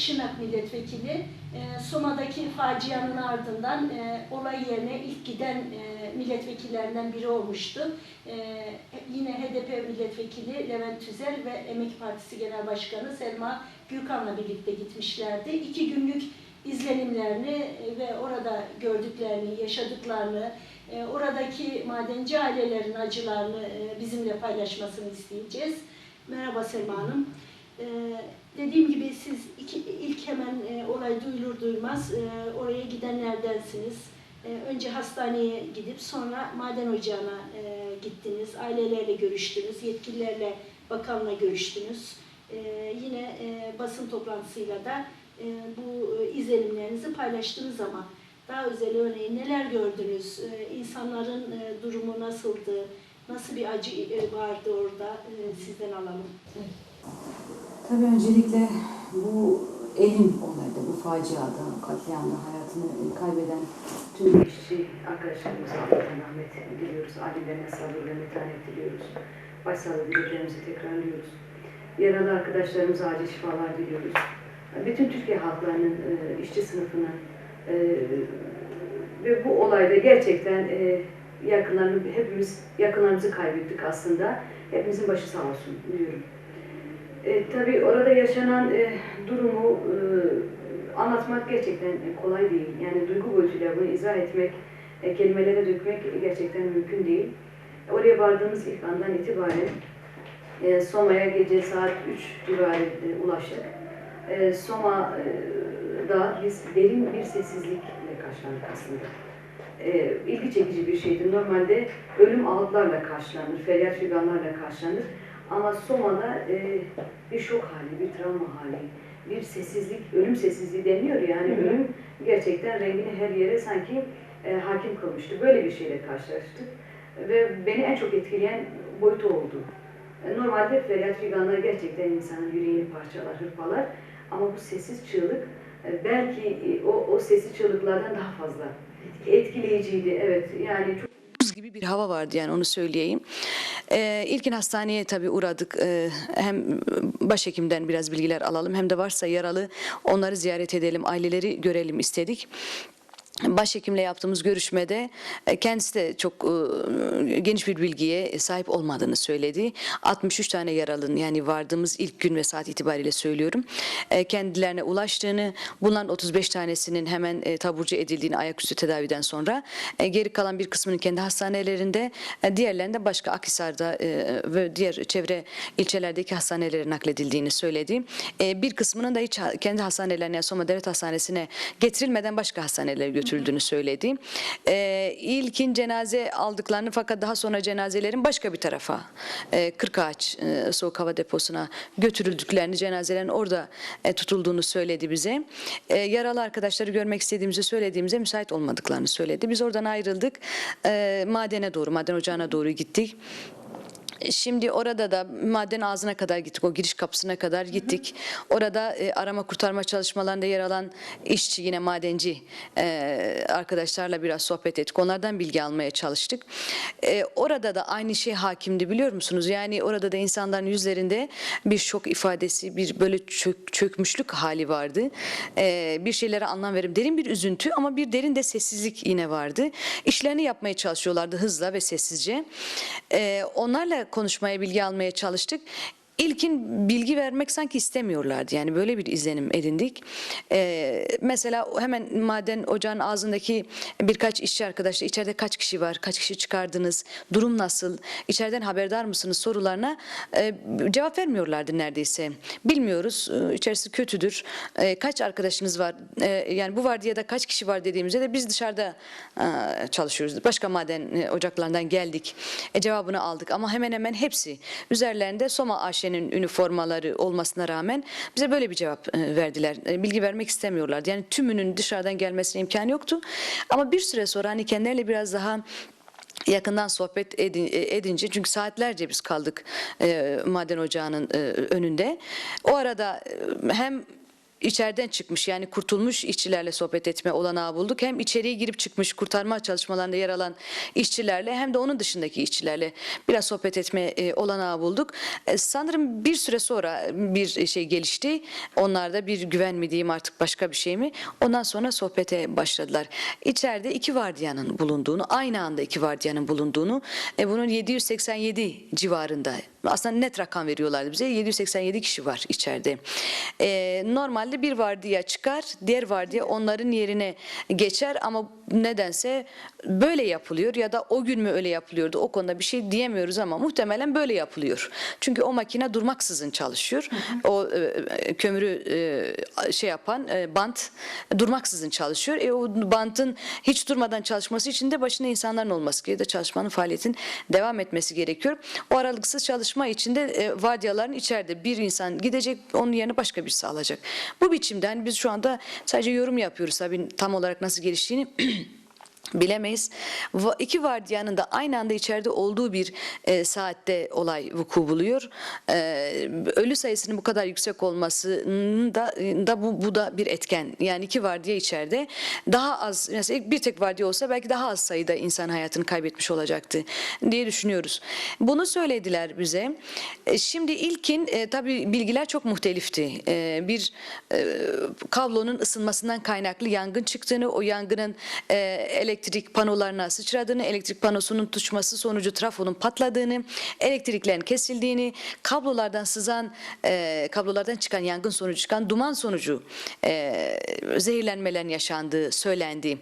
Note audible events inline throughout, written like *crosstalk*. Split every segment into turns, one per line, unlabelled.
Şırnak Milletvekili. E, Soma'daki facianın ardından e, olay yerine ilk giden e, milletvekillerinden biri olmuştu. E, yine HDP milletvekili Levent Tüzel ve Emek Partisi Genel Başkanı Selma Gürkan'la birlikte gitmişlerdi. İki günlük izlenimlerini e, ve orada gördüklerini, yaşadıklarını, e, oradaki madenci ailelerin acılarını e, bizimle paylaşmasını isteyeceğiz. Merhaba Selma Hanım. Dediğim gibi siz iki, ilk hemen e, olay duyulur duymaz e, oraya gidenlerdensiniz. E, önce hastaneye gidip sonra maden ocağına e, gittiniz, ailelerle görüştünüz, yetkililerle, bakanla görüştünüz. E, yine e, basın toplantısıyla da e, bu e, izlenimlerinizi paylaştınız ama daha özel örneğin neler gördünüz, e, insanların e, durumu nasıldı, nasıl bir acı e, vardı orada e, sizden alalım.
Tabii öncelikle bu elim olayda, bu faciada, katliamda hayatını kaybeden tüm işçi arkadaşlarımıza Allah'tan rahmet diliyoruz. Ailelerine sabır ve metanet diliyoruz. Başsağlığı dileklerimizi tekrarlıyoruz. Yaralı arkadaşlarımıza acil şifalar diliyoruz. Bütün Türkiye halklarının, e, işçi sınıfının e, ve bu olayda gerçekten e, yakınlarını, hepimiz yakınlarımızı kaybettik aslında. Hepimizin başı sağ olsun diyorum. E, tabii orada yaşanan e, durumu e, anlatmak gerçekten e, kolay değil. Yani duygu boyutuyla bunu izah etmek, e, kelimelere dökmek gerçekten mümkün değil. Oraya vardığımız ilk andan itibaren e, Soma'ya gece saat 3 civarı e, ulaştık. E, Soma'da biz derin bir sessizlikle karşılandık aslında. E, ilgi çekici bir şeydi. Normalde ölüm ağıtlarla karşılanır, feryat figanlarla karşılanır. Ama Soma'da e, bir şok hali, bir travma hali, bir sessizlik, ölüm sessizliği deniyor yani
Hı hı.
ölüm gerçekten rengini her yere sanki e, hakim kılmıştı. Böyle bir şeyle karşılaştık ve beni en çok etkileyen boyutu oldu. E, Normalde feryat figanlar gerçekten insanın yüreğini parçalar, hırpalar ama bu sessiz çığlık e, belki e, o, o sessiz çığlıklardan daha fazla etkileyiciydi. Evet yani çok
gibi bir hava vardı yani onu söyleyeyim. Ee, ilkin hastaneye tabii uğradık. Ee, hem başhekimden biraz bilgiler alalım hem de varsa yaralı onları ziyaret edelim, aileleri görelim istedik. Başhekimle yaptığımız görüşmede e, kendisi de çok e, geniş bir bilgiye sahip olmadığını söyledi. 63 tane yaralının yani vardığımız ilk gün ve saat itibariyle söylüyorum. e, Kendilerine ulaştığını, bunların 35 tanesinin hemen taburcu edildiğini ayaküstü tedaviden sonra geri kalan bir kısmının kendi hastanelerinde, diğerlerinde başka Akhisar'da ve diğer çevre ilçelerdeki hastanelere nakledildiğini söyledi. Bir kısmının da hiç kendi hastanelerine, Soma Devlet Hastanesi'ne getirilmeden başka hastanelere götürüldüğünü söyledi. E, ilkin cenaze aldıklarını fakat daha sonra cenazelerin başka bir tarafa, e, Kırkağaç e, Soğuk Hava Deposu'na götürüldüklerini, cenazelerin orada e, tutulduğunu söyledi bize. E, yaralı arkadaşları görmek istediğimizi söylediğimizde müsait olmadıklarını söyledi. Biz oradan ayrıldık. E, madene doğru, maden ocağına doğru gittik. Şimdi orada da maden ağzına kadar gittik, o giriş kapısına kadar gittik. Orada e, arama kurtarma çalışmalarında yer alan işçi yine madenci e, arkadaşlarla biraz sohbet ettik. Onlardan bilgi almaya çalıştık. E, orada da aynı şey hakimdi biliyor musunuz? Yani orada da insanların yüzlerinde bir şok ifadesi, bir böyle çök, çökmüşlük hali vardı. E, bir şeylere anlam verip derin bir üzüntü ama bir derin de sessizlik yine vardı. İşlerini yapmaya çalışıyorlardı hızla ve sessizce. E, onlarla konuşmaya, bilgi almaya çalıştık. İlkin bilgi vermek sanki istemiyorlardı. Yani böyle bir izlenim edindik. Ee, mesela hemen maden ocağın ağzındaki birkaç işçi arkadaşlar içeride kaç kişi var, kaç kişi çıkardınız, durum nasıl, içeriden haberdar mısınız sorularına e, cevap vermiyorlardı neredeyse. Bilmiyoruz, e, içerisi kötüdür, E, kaç arkadaşınız var, E, yani bu vardiyada kaç kişi var dediğimizde de biz dışarıda e, çalışıyoruz. Başka maden e, ocaklarından geldik. E, cevabını aldık ama hemen hemen hepsi üzerlerinde Soma AŞ'nin üniformaları olmasına rağmen bize böyle bir cevap e, verdiler. E, bilgi vermek istemiyorlardı. Yani tümünün dışarıdan gelmesine imkan yoktu. Ama bir süre sonra hani kendileriyle biraz daha yakından sohbet e, edince çünkü saatlerce biz kaldık e, maden ocağının e, önünde. O arada hem içeriden çıkmış yani kurtulmuş işçilerle sohbet etme olanağı bulduk. Hem içeriye girip çıkmış kurtarma çalışmalarında yer alan işçilerle hem de onun dışındaki işçilerle biraz sohbet etme e, olanağı bulduk. E, sanırım bir süre sonra bir şey gelişti. Onlarda bir güven mi diyeyim artık başka bir şey mi? Ondan sonra sohbete başladılar. İçeride iki vardiyanın bulunduğunu, aynı anda iki vardiyanın bulunduğunu, e, bunun 787 civarında aslında net rakam veriyorlardı bize. 787 kişi var içeride. E, normalde bir vardiya çıkar, diğer vardiya onların yerine geçer ama nedense böyle yapılıyor ya da o gün mü öyle yapılıyordu o konuda bir şey diyemiyoruz ama muhtemelen böyle yapılıyor. Çünkü o makine durmaksızın çalışıyor. O e, kömürü e, şey yapan e, bant durmaksızın çalışıyor. E, o bantın hiç durmadan çalışması için de başında insanların olması gerekiyor. da Çalışmanın faaliyetin devam etmesi gerekiyor. O aralıksız çalışma içinde e, vardiyaların içeride bir insan gidecek onun yerine başka birisi alacak. Bu biçimde hani biz şu anda sadece yorum yapıyoruz tabii tam olarak nasıl geliştiğini *clears throat* bilemeyiz. İki vardiyanın da aynı anda içeride olduğu bir e, saatte olay vuku buluyor. E, ölü sayısının bu kadar yüksek olmasının da, da bu, bu da bir etken. Yani iki vardiya içeride daha az mesela bir tek vardiya olsa belki daha az sayıda insan hayatını kaybetmiş olacaktı diye düşünüyoruz. Bunu söylediler bize. E, şimdi ilkin e, tabii bilgiler çok muhtelifti. E, bir e, kablonun ısınmasından kaynaklı yangın çıktığını, o yangının e, elektrik panolarına sıçradığını, elektrik panosunun tutuşması sonucu trafonun patladığını, elektriklerin kesildiğini, kablolardan sızan, e, kablolardan çıkan yangın sonucu çıkan duman sonucu e, zehirlenmelerin yaşandığı söylendi.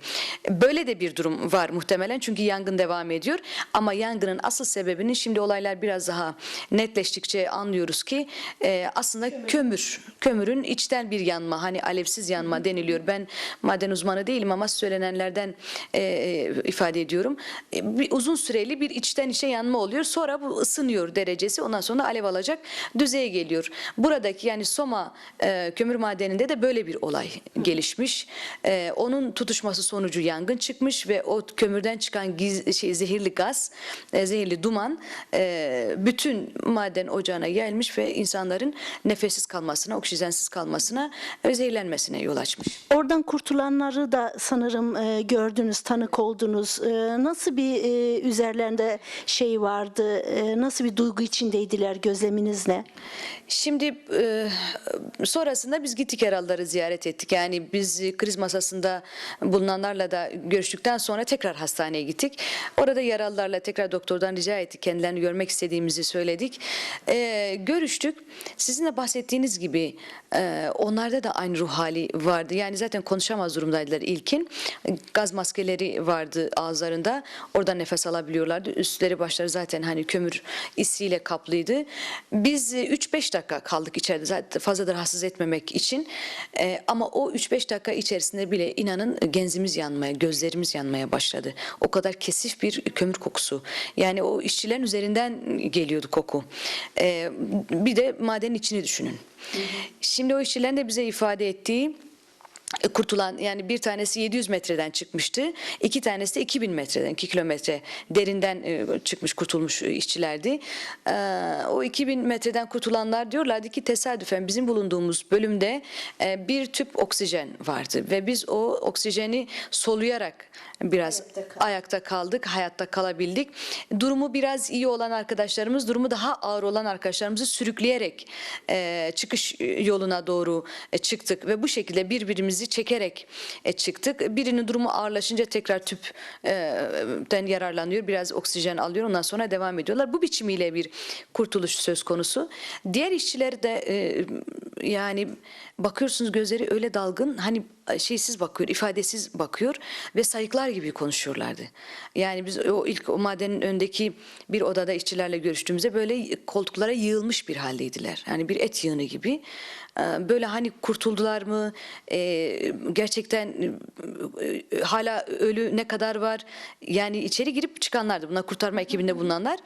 Böyle de bir durum var muhtemelen çünkü yangın devam ediyor ama yangının asıl sebebini şimdi olaylar biraz daha netleştikçe anlıyoruz ki e, aslında kömür, kömürün içten bir yanma hani alevsiz yanma deniliyor. Ben maden uzmanı değilim ama söylenenlerden e, ifade ediyorum. E, bir uzun süreli bir içten içe yanma oluyor. Sonra bu ısınıyor derecesi. Ondan sonra alev alacak düzeye geliyor. Buradaki yani Soma e, kömür madeninde de böyle bir olay gelişmiş. E, onun tutuşması sonucu yangın çıkmış ve o kömürden çıkan giz, şey zehirli gaz, e, zehirli duman e, bütün maden ocağına gelmiş ve insanların nefessiz kalmasına, oksijensiz kalmasına ve zehirlenmesine yol açmış.
Oradan kurtulanları da sanırım e, gördünüz, tanık oldunuz. E, nasıl bir e, üzerlerinde şey vardı, e, nasıl bir duygu içindeydiler, gözleminiz ne?
Şimdi e, sonrasında biz gittik herhalde ziyaret ettik. Yani biz kriz masasında bulunanlarla da görüştükten sonra tekrar hastaneye gittik. Orada yaralılarla tekrar doktordan rica ettik. Kendilerini görmek istediğimizi söyledik. E, görüştük. Sizin de bahsettiğiniz gibi onlarda da aynı ruh hali vardı. Yani zaten konuşamaz durumdaydılar ilkin. Gaz maskeleri vardı ağızlarında. Oradan nefes alabiliyorlardı. Üstleri başları zaten hani kömür isiyle kaplıydı. Biz e, 3-5 dakika kaldık içeride zaten fazla da rahatsız etmemek için. E, ama o 3-5 dakika içerisinde bile inanın genzimiz yanmaya, gözlerimiz yanmaya başladı. O kadar kesif bir kömür kokusu. Yani o işçilerin üzerinden geliyordu koku. E, bir de madenin içini düşünün. Şimdi o işçilerin de bize ifade ettiği e, kurtulan yani bir tanesi 700 metreden çıkmıştı. iki tanesi de 2000 metreden 2 kilometre derinden e, çıkmış kurtulmuş e, işçilerdi. O 2000 metreden kurtulanlar diyorlardı ki tesadüfen bizim bulunduğumuz bölümde e, bir tüp oksijen vardı ve biz o oksijeni soluyarak biraz ayakta kaldık, hayatta kalabildik. Durumu biraz iyi olan arkadaşlarımız, durumu daha ağır olan arkadaşlarımızı sürükleyerek e, çıkış yoluna doğru e, çıktık ve bu şekilde birbirimizi çekerek e, çıktık. Birinin durumu ağırlaşınca tekrar tüpten yararlanıyor, biraz oksijen alıyor, ondan sonra devam ediyorlar. Bu biçimiyle bir kurtuluş söz konusu. Diğer işçiler de e, yani bakıyorsunuz gözleri öyle dalgın, hani şeysiz bakıyor, ifadesiz bakıyor ve sayıklar gibi konuşuyorlardı. Yani biz o ilk o madenin öndeki bir odada işçilerle görüştüğümüzde böyle koltuklara yığılmış bir haldeydiler. Yani bir et yığını gibi. Böyle hani kurtuldular mı? Gerçekten hala ölü ne kadar var? Yani içeri girip çıkanlardı. Bunlar kurtarma ekibinde bulunanlar.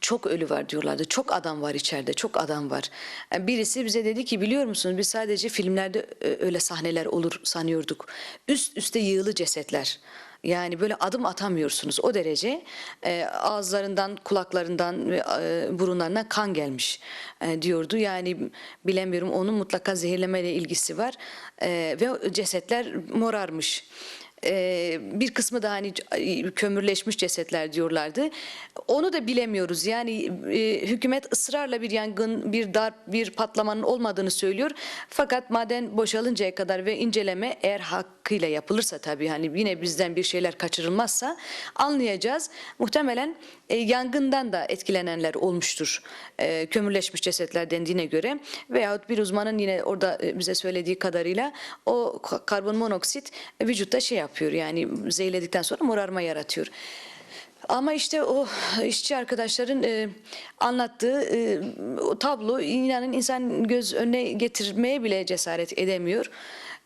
Çok ölü var diyorlardı. Çok adam var içeride, çok adam var. Yani Birisi bize dedi ki biliyor musunuz biz sadece filmlerde e, öyle sahneler olur sanıyorduk. Üst üste yığılı cesetler. Yani böyle adım atamıyorsunuz o derece e, ağızlarından, kulaklarından ve e, burunlarından kan gelmiş e, diyordu. Yani bilemiyorum onun mutlaka zehirlemeyle ilgisi var E, ve cesetler morarmış. Ee, bir kısmı da hani kömürleşmiş cesetler diyorlardı. Onu da bilemiyoruz. Yani e, hükümet ısrarla bir yangın, bir darp, bir patlamanın olmadığını söylüyor. Fakat maden boşalıncaya kadar ve inceleme eğer hakkıyla yapılırsa tabii hani yine bizden bir şeyler kaçırılmazsa anlayacağız. Muhtemelen e, yangından da etkilenenler olmuştur. E, kömürleşmiş cesetler dendiğine göre veyahut bir uzmanın yine orada bize söylediği kadarıyla o ka- karbon monoksit vücutta şey yapıyor yani zehirledikten sonra morarma yaratıyor. Ama işte o işçi arkadaşların e, anlattığı e, o tablo inanın insan göz önüne getirmeye bile cesaret edemiyor.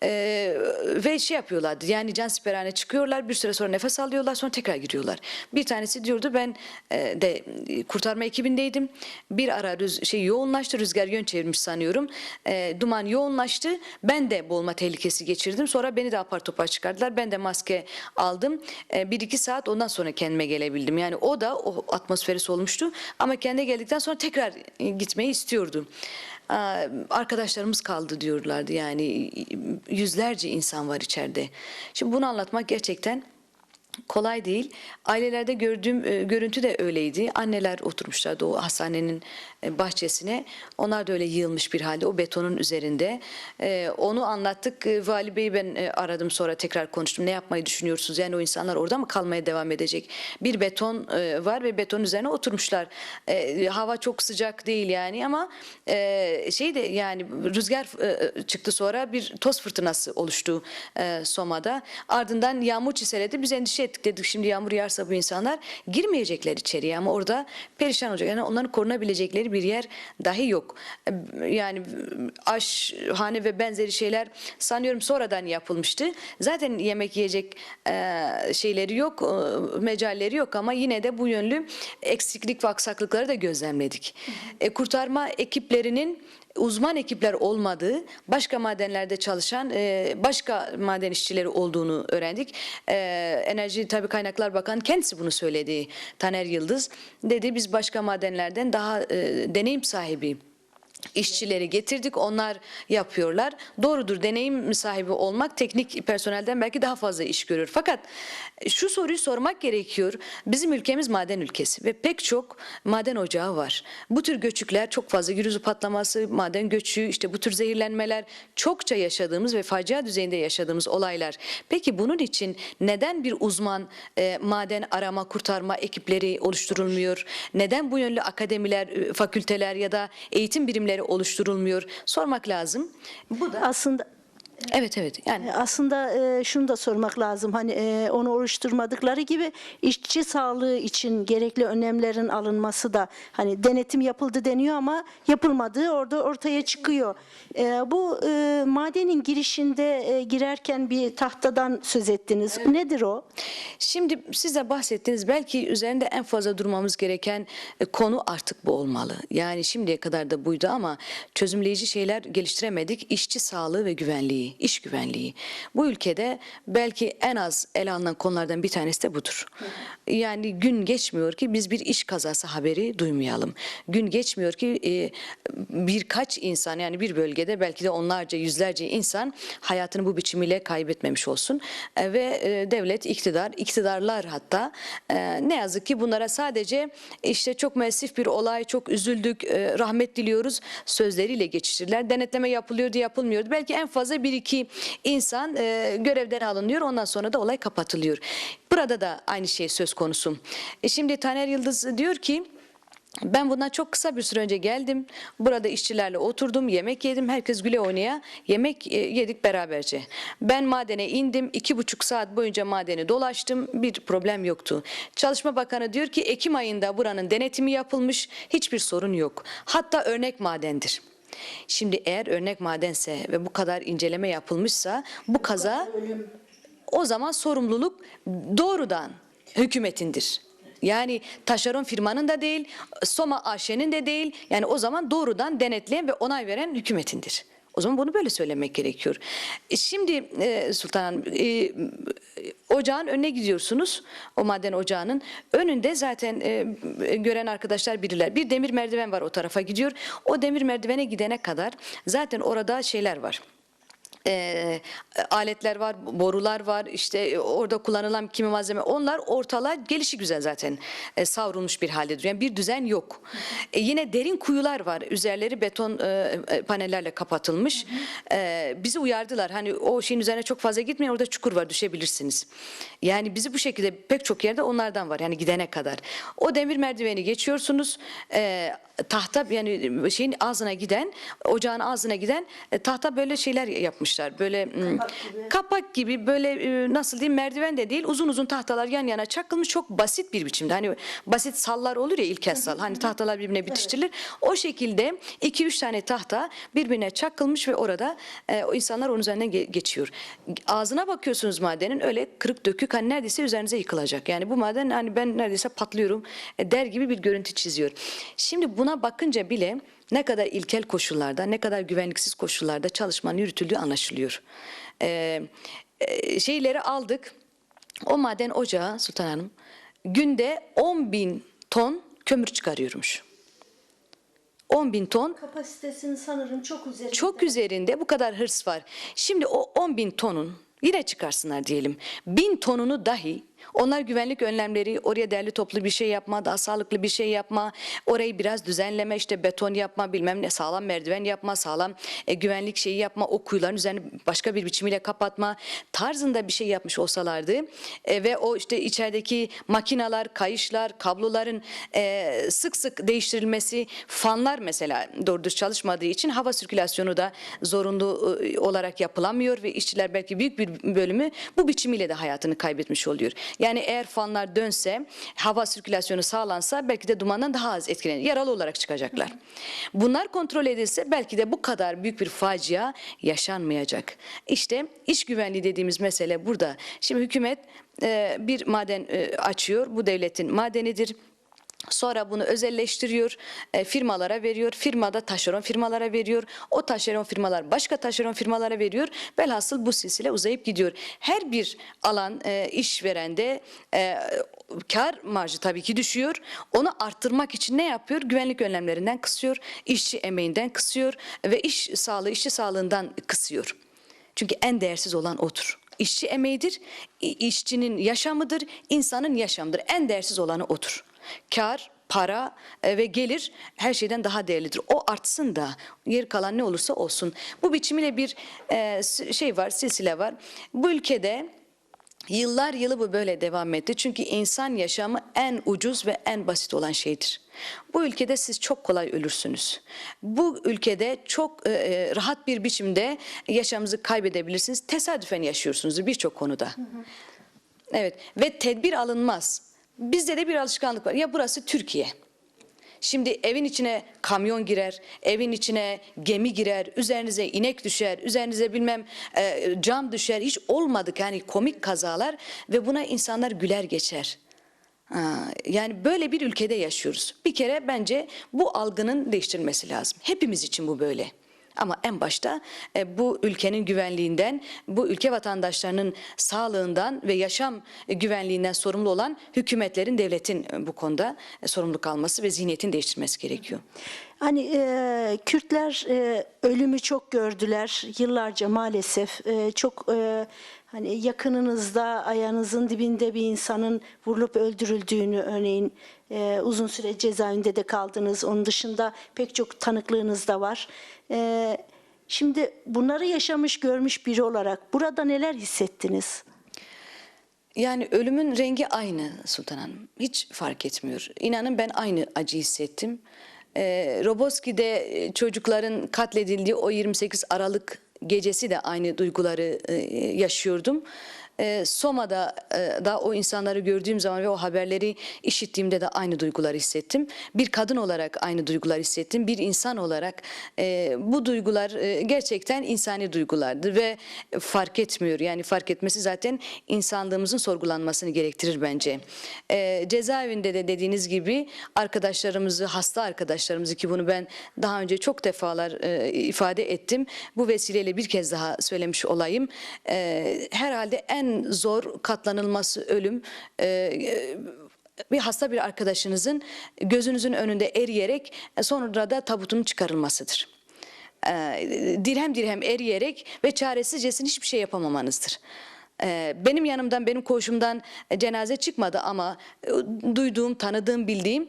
Ee, ve şey yapıyorlardı yani can siperhane çıkıyorlar bir süre sonra nefes alıyorlar sonra tekrar giriyorlar. Bir tanesi diyordu ben e, de kurtarma ekibindeydim. Bir ara rüz, şey yoğunlaştı rüzgar yön çevirmiş sanıyorum. E, duman yoğunlaştı. Ben de boğulma tehlikesi geçirdim. Sonra beni de apar topar çıkardılar. Ben de maske aldım. E, bir iki saat ondan sonra kendime gelebildim. Yani o da o atmosferi solmuştu. Ama kendine geldikten sonra tekrar e, gitmeyi istiyordu. Arkadaşlarımız kaldı diyorlardı yani yüzlerce insan var içeride. Şimdi bunu anlatmak gerçekten kolay değil. Ailelerde gördüğüm e, görüntü de öyleydi. Anneler oturmuşlardı o hastanenin e, bahçesine. Onlar da öyle yığılmış bir halde o betonun üzerinde. E, onu anlattık. E, Vali Bey'i ben e, aradım sonra tekrar konuştum. Ne yapmayı düşünüyorsunuz? Yani o insanlar orada mı kalmaya devam edecek? Bir beton e, var ve beton üzerine oturmuşlar. E, hava çok sıcak değil yani ama e, şey de yani rüzgar e, çıktı sonra bir toz fırtınası oluştu e, Soma'da. Ardından yağmur çiseledi. Biz endişe ettik dedik şimdi yağmur yağarsa bu insanlar girmeyecekler içeriye ama orada perişan olacak. Yani onların korunabilecekleri bir yer dahi yok. Yani aşhane ve benzeri şeyler sanıyorum sonradan yapılmıştı. Zaten yemek yiyecek e, şeyleri yok, e, mecalleri yok ama yine de bu yönlü eksiklik ve aksaklıkları da gözlemledik. E, kurtarma ekiplerinin uzman ekipler olmadığı, başka madenlerde çalışan e, başka maden işçileri olduğunu öğrendik. E, Enerji Tabi Kaynaklar Bakanı kendisi bunu söyledi. Taner Yıldız dedi biz başka madenlerden daha e, deneyim sahibi işçileri getirdik. Onlar yapıyorlar. Doğrudur deneyim sahibi olmak teknik personelden belki daha fazla iş görür. Fakat şu soruyu sormak gerekiyor. Bizim ülkemiz maden ülkesi ve pek çok maden ocağı var. Bu tür göçükler çok fazla gürüzü patlaması, maden göçü, işte bu tür zehirlenmeler çokça yaşadığımız ve facia düzeyinde yaşadığımız olaylar. Peki bunun için neden bir uzman e, maden arama kurtarma ekipleri oluşturulmuyor? Neden bu yönlü akademiler, e, fakülteler ya da eğitim birimleri oluşturulmuyor? Sormak lazım. Bu da
Aslında
evet evet yani
Aslında e, şunu da sormak lazım. Hani e, onu oluşturmadıkları gibi işçi sağlığı için gerekli önlemlerin alınması da hani denetim yapıldı deniyor ama yapılmadığı orada ortaya çıkıyor. E, bu e, madenin girişinde e, girerken bir tahtadan söz ettiniz. Nedir o?
Şimdi size bahsettiğiniz belki üzerinde en fazla durmamız gereken e, konu artık bu olmalı. Yani şimdiye kadar da buydu ama çözümleyici şeyler geliştiremedik. İşçi sağlığı ve güvenliği, iş güvenliği. Bu ülkede belki en az ele alınan konulardan bir tanesi de budur. Yani gün geçmiyor ki biz bir iş kazası haberi duymayalım. Gün geçmiyor ki e, birkaç insan yani bir bölgede belki de onlarca yüzlerce insan hayatını bu biçimiyle kaybetmemiş olsun. E, ve e, devlet, iktidar, iktidarlar hatta ne yazık ki bunlara sadece işte çok müessif bir olay, çok üzüldük, rahmet diliyoruz sözleriyle geçiştirdiler. Denetleme yapılıyordu, yapılmıyordu. Belki en fazla bir iki insan e, görevden alınıyor ondan sonra da olay kapatılıyor. Burada da aynı şey söz konusu. E, şimdi Taner Yıldız diyor ki ben bundan çok kısa bir süre önce geldim. Burada işçilerle oturdum, yemek yedim. Herkes güle oynaya yemek e, yedik beraberce. Ben madene indim. iki buçuk saat boyunca madeni dolaştım. Bir problem yoktu. Çalışma Bakanı diyor ki Ekim ayında buranın denetimi yapılmış. Hiçbir sorun yok. Hatta örnek madendir. Şimdi eğer örnek madense ve bu kadar inceleme yapılmışsa bu kaza o zaman sorumluluk doğrudan hükümetindir. Yani taşeron firmanın da değil, Soma AŞ'nin de değil. Yani o zaman doğrudan denetleyen ve onay veren hükümetindir. O zaman bunu böyle söylemek gerekiyor. E, Şimdi e, Sultan Hanım, e, ocağın önüne gidiyorsunuz. O maden ocağının önünde zaten e, gören arkadaşlar bilirler. Bir demir merdiven var o tarafa gidiyor. O demir merdivene gidene kadar zaten orada şeyler var e, aletler var, borular var, işte orada kullanılan kimi malzeme onlar ortalığa gelişi güzel zaten e, savrulmuş bir halde duruyor. Yani bir düzen yok. E, yine derin kuyular var. Üzerleri beton e, e, panellerle kapatılmış. E, bizi uyardılar. Hani o şeyin üzerine çok fazla gitmeyin orada çukur var düşebilirsiniz. Yani bizi bu şekilde pek çok yerde onlardan var. Yani gidene kadar. O demir merdiveni geçiyorsunuz. E, tahta yani şeyin ağzına giden, ocağın ağzına giden e, tahta böyle şeyler yapmışlar. Böyle mm, kapak gibi, böyle e, nasıl diyeyim merdiven de değil uzun uzun tahtalar yan yana çakılmış çok basit bir biçimde. Hani basit sallar olur ya ilk sal. Hani tahtalar birbirine bitiştirilir. O şekilde iki üç tane tahta birbirine çakılmış ve orada e, o insanlar onun üzerinden ge- geçiyor. Ağzına bakıyorsunuz madenin öyle kırık dökük hani neredeyse üzerinize yıkılacak. Yani bu maden hani ben neredeyse patlıyorum e, der gibi bir görüntü çiziyor. Şimdi buna bakınca bile ne kadar ilkel koşullarda, ne kadar güvenliksiz koşullarda çalışmanın yürütüldüğü anlaşılıyor. Ee, e, şeyleri aldık. O maden ocağı Sultan Hanım günde 10 bin ton kömür çıkarıyormuş. 10 bin ton
Kapasitesinin sanırım çok üzerinde.
çok üzerinde bu kadar hırs var. Şimdi o 10 bin tonun yine çıkarsınlar diyelim. Bin tonunu dahi onlar güvenlik önlemleri oraya değerli toplu bir şey yapma, daha sağlıklı bir şey yapma, orayı biraz düzenleme, işte beton yapma, bilmem ne sağlam merdiven yapma, sağlam e, güvenlik şeyi yapma, o kuyuların üzerini başka bir biçimiyle kapatma tarzında bir şey yapmış olsalardı e, ve o işte içerideki makinalar, kayışlar, kabloların e, sık sık değiştirilmesi, fanlar mesela doğru düz çalışmadığı için hava sirkülasyonu da zorunlu e, olarak yapılamıyor ve işçiler belki büyük bir bölümü bu biçimiyle de hayatını kaybetmiş oluyor. Yani eğer fanlar dönse, hava sirkülasyonu sağlansa belki de dumandan daha az etkilenir. Yaralı olarak çıkacaklar. Bunlar kontrol edilse belki de bu kadar büyük bir facia yaşanmayacak. İşte iş güvenliği dediğimiz mesele burada. Şimdi hükümet e, bir maden e, açıyor. Bu devletin madenidir. Sonra bunu özelleştiriyor, e, firmalara veriyor. Firmada taşeron firmalara veriyor. O taşeron firmalar başka taşeron firmalara veriyor. Velhasıl bu silsile uzayıp gidiyor. Her bir alan e, işverende e, kar marjı tabii ki düşüyor. Onu arttırmak için ne yapıyor? Güvenlik önlemlerinden kısıyor, işçi emeğinden kısıyor ve iş sağlığı, işçi sağlığından kısıyor. Çünkü en değersiz olan odur. İşçi emeğidir, işçinin yaşamıdır, insanın yaşamıdır. En değersiz olanı odur. Kar, para e, ve gelir her şeyden daha değerlidir. O artsın da yer kalan ne olursa olsun. Bu biçimiyle bir e, şey var, silsile var. Bu ülkede Yıllar yılı bu böyle devam etti. Çünkü insan yaşamı en ucuz ve en basit olan şeydir. Bu ülkede siz çok kolay ölürsünüz. Bu ülkede çok e, e, rahat bir biçimde yaşamınızı kaybedebilirsiniz. Tesadüfen yaşıyorsunuz birçok konuda. Evet ve tedbir alınmaz. Bizde de bir alışkanlık var. Ya burası Türkiye. Şimdi evin içine kamyon girer, evin içine gemi girer, üzerinize inek düşer, üzerinize bilmem e, cam düşer. Hiç olmadık yani komik kazalar ve buna insanlar güler geçer. Yani böyle bir ülkede yaşıyoruz. Bir kere bence bu algının değiştirilmesi lazım. Hepimiz için bu böyle. Ama en başta e, bu ülkenin güvenliğinden, bu ülke vatandaşlarının sağlığından ve yaşam e, güvenliğinden sorumlu olan hükümetlerin, devletin e, bu konuda e, sorumluluk alması ve zihniyetin değiştirmesi gerekiyor.
Hani e, Kürtler e, ölümü çok gördüler yıllarca maalesef E, çok e, hani yakınınızda ayağınızın dibinde bir insanın vurulup öldürüldüğünü örneğin e, uzun süre cezaevinde de kaldınız. Onun dışında pek çok tanıklığınız da var. E, şimdi bunları yaşamış görmüş biri olarak burada neler hissettiniz?
Yani ölümün rengi aynı Sultan Hanım. Hiç fark etmiyor. İnanın ben aynı acı hissettim. Ee, Roboski'de e, çocukların katledildiği o 28 Aralık gecesi de aynı duyguları e, yaşıyordum. E, Soma'da e, da o insanları gördüğüm zaman ve o haberleri işittiğimde de aynı duyguları hissettim. Bir kadın olarak aynı duygular hissettim. Bir insan olarak e, bu duygular e, gerçekten insani duygulardı ve fark etmiyor. Yani fark etmesi zaten insanlığımızın sorgulanmasını gerektirir bence. E, cezaevinde de dediğiniz gibi arkadaşlarımızı, hasta arkadaşlarımızı ki bunu ben daha önce çok defalar ifade ettim. Bu vesileyle bir kez daha söylemiş olayım. Herhalde en zor katlanılması ölüm e, bir hasta bir arkadaşınızın gözünüzün önünde eriyerek e, sonra da tabutun çıkarılmasıdır. E, dirhem dirhem eriyerek ve çaresizcesine hiçbir şey yapamamanızdır. E, Benim yanımdan, benim koğuşumdan e, cenaze çıkmadı ama duyduğum, tanıdığım, bildiğim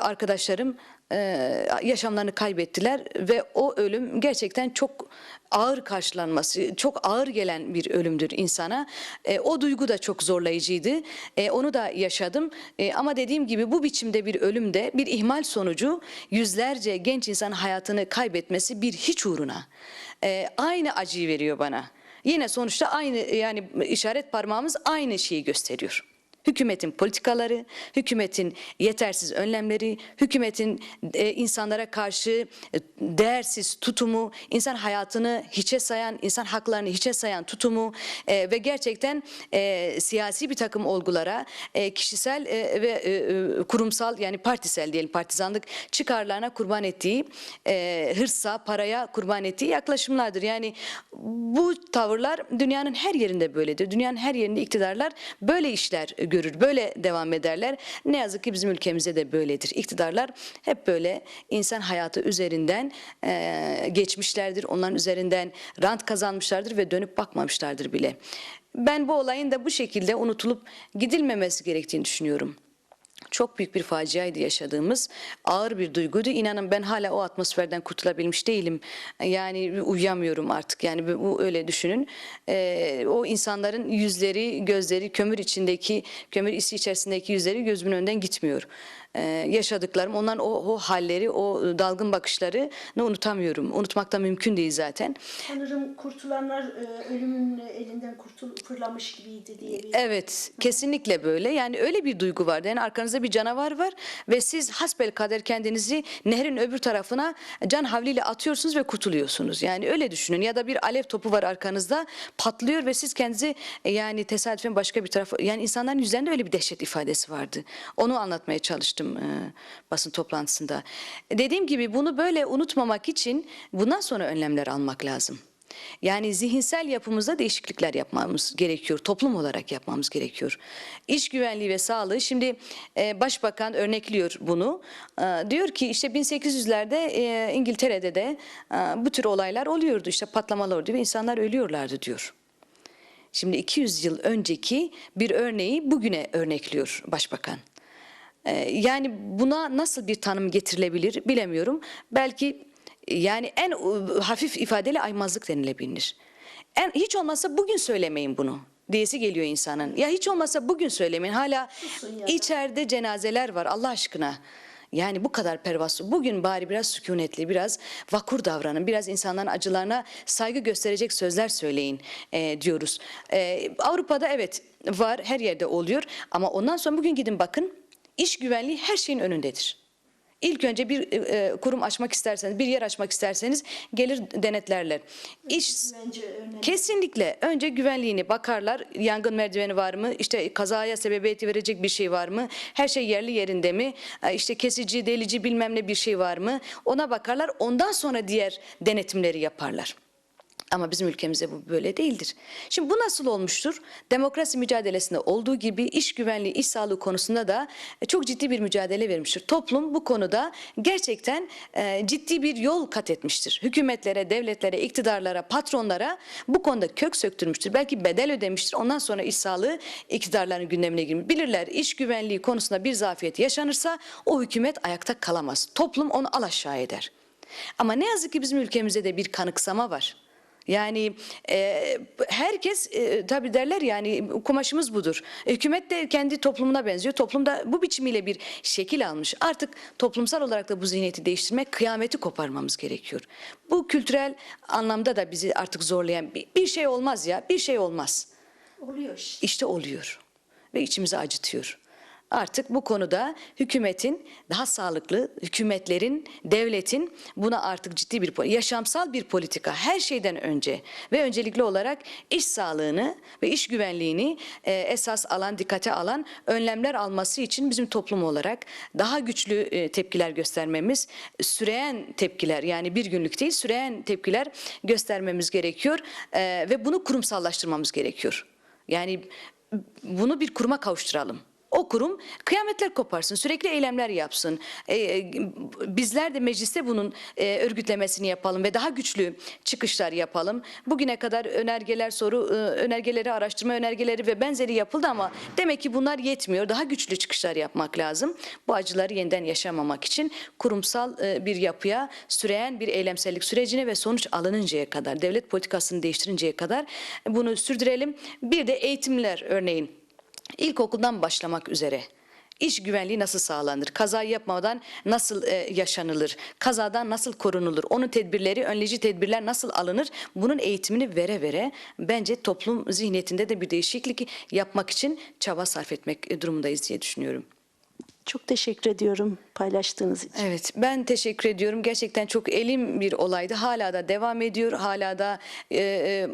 arkadaşlarım yaşamlarını kaybettiler ve o ölüm gerçekten çok ağır karşılanması, çok ağır gelen bir ölümdür insana. O duygu da çok zorlayıcıydı. Onu da yaşadım. Ama dediğim gibi bu biçimde bir ölümde bir ihmal sonucu yüzlerce genç insan hayatını kaybetmesi bir hiç uğruna. Aynı acıyı veriyor bana. Yine sonuçta aynı yani işaret parmağımız aynı şeyi gösteriyor. Hükümetin politikaları, hükümetin yetersiz önlemleri, hükümetin e, insanlara karşı e, değersiz tutumu, insan hayatını hiçe sayan, insan haklarını hiçe sayan tutumu e, ve gerçekten e, siyasi bir takım olgulara, e, kişisel e, ve e, e, kurumsal yani partisel diyelim partizanlık çıkarlarına kurban ettiği, e, hırsa, paraya kurban ettiği yaklaşımlardır. Yani bu tavırlar dünyanın her yerinde böyledir. Dünyanın her yerinde iktidarlar böyle işler görür, böyle devam ederler. Ne yazık ki bizim ülkemizde de böyledir. İktidarlar hep böyle insan hayatı üzerinden e, geçmişlerdir. Onların üzerinden rant kazanmışlardır ve dönüp bakmamışlardır bile. Ben bu olayın da bu şekilde unutulup gidilmemesi gerektiğini düşünüyorum. Çok büyük bir faciaydı yaşadığımız. Ağır bir duyguydu. İnanın ben hala o atmosferden kurtulabilmiş değilim. Yani uyuyamıyorum artık. Yani bu öyle düşünün. Ee, o insanların yüzleri, gözleri, kömür içindeki, kömür isi içerisindeki yüzleri gözümün önünden gitmiyor. Ee, yaşadıklarım, onların o, o halleri, o dalgın bakışlarını unutamıyorum. Unutmak da mümkün değil zaten.
Sanırım kurtulanlar e, ölümün elinden kurtul fırlamış gibiydi diye bir
Evet, kesinlikle böyle. Yani öyle bir duygu vardı. Yani arkanızda bir canavar var ve siz hasbel kader kendinizi nehrin öbür tarafına can havliyle atıyorsunuz ve kurtuluyorsunuz. Yani öyle düşünün. Ya da bir alev topu var arkanızda patlıyor ve siz kendinizi e, yani tesadüfen başka bir tarafa yani insanların yüzlerinde öyle bir dehşet ifadesi vardı. Onu anlatmaya çalıştım e, basın toplantısında. Dediğim gibi bunu böyle unutmamak için bundan sonra önlemler almak lazım. Yani zihinsel yapımızda değişiklikler yapmamız gerekiyor. Toplum olarak yapmamız gerekiyor. İş güvenliği ve sağlığı şimdi e, başbakan örnekliyor bunu. E, diyor ki işte 1800'lerde e, İngiltere'de de e, bu tür olaylar oluyordu. İşte patlamalar oluyordu ve insanlar ölüyorlardı diyor. Şimdi 200 yıl önceki bir örneği bugüne örnekliyor başbakan. Ee, Yani buna nasıl bir tanım getirilebilir bilemiyorum. Belki yani en e, hafif ifadeli aymazlık denilebilir. En, hiç olmazsa bugün söylemeyin bunu diyesi geliyor insanın. Ya hiç olmazsa bugün söylemeyin. Hala içeride cenazeler var Allah aşkına. Yani bu kadar pervasız. Bugün bari biraz sükunetli, biraz vakur davranın. Biraz insanların acılarına saygı gösterecek sözler söyleyin e, diyoruz. E, Avrupa'da evet var, her yerde oluyor. Ama ondan sonra bugün gidin bakın. İş güvenliği her şeyin önündedir. İlk önce bir e, kurum açmak isterseniz, bir yer açmak isterseniz gelir denetlerler. İş. Kesinlikle. Önce güvenliğini bakarlar. Yangın merdiveni var mı? İşte kazaya sebebiyet verecek bir şey var mı? Her şey yerli yerinde mi? E, İşte kesici, delici bilmem ne bir şey var mı? Ona bakarlar. Ondan sonra diğer denetimleri yaparlar. Ama bizim ülkemizde bu böyle değildir. Şimdi bu nasıl olmuştur? Demokrasi mücadelesinde olduğu gibi iş güvenliği, iş sağlığı konusunda da e, çok ciddi bir mücadele vermiştir. Toplum bu konuda gerçekten e, ciddi bir yol kat etmiştir. Hükümetlere, devletlere, iktidarlara, patronlara bu konuda kök söktürmüştür. Belki bedel ödemiştir. Ondan sonra iş sağlığı iktidarların gündemine girmiş. Bilirler iş güvenliği konusunda bir zafiyet yaşanırsa o hükümet ayakta kalamaz. Toplum onu alaşağı eder. Ama ne yazık ki bizim ülkemizde de bir kanıksama var. Yani e, herkes e, tabii derler yani kumaşımız budur. Hükümet de kendi toplumuna benziyor. Toplum da bu biçimiyle bir şekil almış. Artık toplumsal olarak da bu zihniyeti değiştirmek, kıyameti koparmamız gerekiyor. Bu kültürel anlamda da bizi artık zorlayan bir, bir şey olmaz ya, bir şey olmaz.
Oluyor. İşte
oluyor ve içimizi acıtıyor. Artık bu konuda hükümetin daha sağlıklı, hükümetlerin, devletin buna artık ciddi bir yaşamsal bir politika her şeyden önce ve öncelikli olarak iş sağlığını ve iş güvenliğini e, esas alan, dikkate alan önlemler alması için bizim toplum olarak daha güçlü e, tepkiler göstermemiz, süreyen tepkiler yani bir günlük değil süreyen tepkiler göstermemiz gerekiyor E, ve bunu kurumsallaştırmamız gerekiyor. Yani bunu bir kuruma kavuşturalım. Kurum kıyametler koparsın, sürekli eylemler yapsın. Ee, bizler de mecliste bunun e, örgütlemesini yapalım ve daha güçlü çıkışlar yapalım. Bugüne kadar önergeler, soru e, önergeleri, araştırma önergeleri ve benzeri yapıldı ama demek ki bunlar yetmiyor. Daha güçlü çıkışlar yapmak lazım. Bu acıları yeniden yaşamamak için kurumsal e, bir yapıya, süreyen bir eylemsellik sürecine ve sonuç alınıncaya kadar, devlet politikasını değiştirinceye kadar bunu sürdürelim. Bir de eğitimler örneğin İlkokuldan başlamak üzere. İş güvenliği nasıl sağlanır? Kaza yapmadan nasıl e, yaşanılır? Kazadan nasıl korunulur? Onun tedbirleri, önleyici tedbirler nasıl alınır? Bunun eğitimini vere vere bence toplum zihniyetinde de bir değişiklik yapmak için çaba sarf etmek durumundayız diye düşünüyorum.
Çok teşekkür ediyorum paylaştığınız için.
Evet ben teşekkür ediyorum. Gerçekten çok elim bir olaydı. Hala da devam ediyor. Hala da e, e,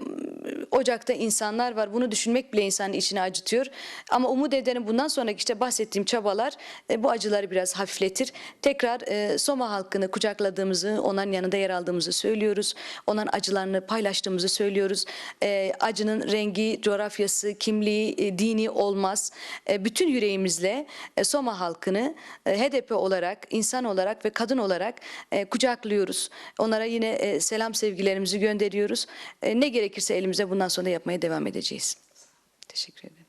Ocak'ta insanlar var. Bunu düşünmek bile insanın içini acıtıyor. Ama umut ederim bundan sonraki işte bahsettiğim çabalar e, bu acıları biraz hafifletir. Tekrar e, Soma halkını kucakladığımızı, onların yanında yer aldığımızı söylüyoruz. Onların acılarını paylaştığımızı söylüyoruz. E, acının rengi, coğrafyası, kimliği, e, dini olmaz. E, bütün yüreğimizle e, Soma halkını e, HDP olarak, insan olarak ve kadın olarak e, kucaklıyoruz. Onlara yine e, selam sevgilerimizi gönderiyoruz. E, ne gerekirse elimize bundan sonra yapmaya devam edeceğiz. Teşekkür ederim.